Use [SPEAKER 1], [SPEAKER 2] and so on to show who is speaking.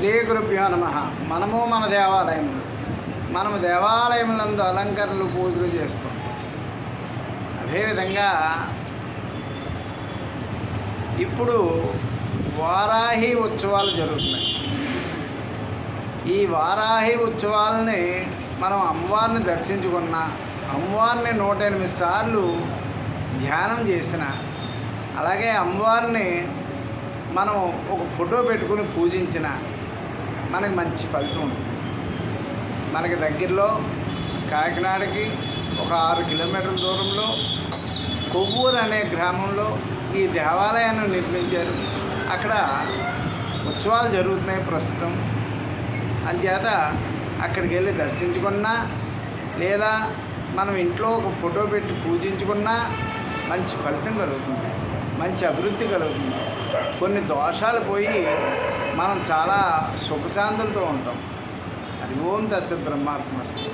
[SPEAKER 1] శ్రీ గురుభ్యో నమ. మనము మన దేవాలయంలో మనము దేవాలయములందు అలంకరణలు పూజలు చేస్తాం. అదేవిధంగా ఇప్పుడు వారాహి ఉత్సవాలు జరుగుతున్నాయి. ఈ వారాహి ఉత్సవాలని మనం అమ్మవారిని దర్శించుకున్న అమ్మవారిని నూట ఎనిమిది సార్లు ధ్యానం చేసిన అలాగే అమ్మవారిని మనం ఒక ఫోటో పెట్టుకుని పూజించిన మనకి మంచి ఫలితం ఉంటుంది. మనకి దగ్గరలో కాకినాడకి ఒక ఆరు కిలోమీటర్ల దూరంలో కొవ్వూరు అనే గ్రామంలో ఈ దేవాలయాన్ని నిర్మించారు. అక్కడ ఉత్సవాలు జరుగుతున్నాయి ప్రస్తుతం. అంచేత అక్కడికి వెళ్ళి దర్శించుకున్నా లేదా మనం ఇంట్లో ఒక ఫోటో పెట్టి పూజించుకున్నా మంచి ఫలితం కలుగుతుంది. మంచి అభివృద్ధి కలుగుతుంది. కొన్ని దోషాలు పోయి మనం చాలా సుఖశాంతులతో ఉంటాం. అది ఓం దశ బ్రహ్మాత్మస్తుంది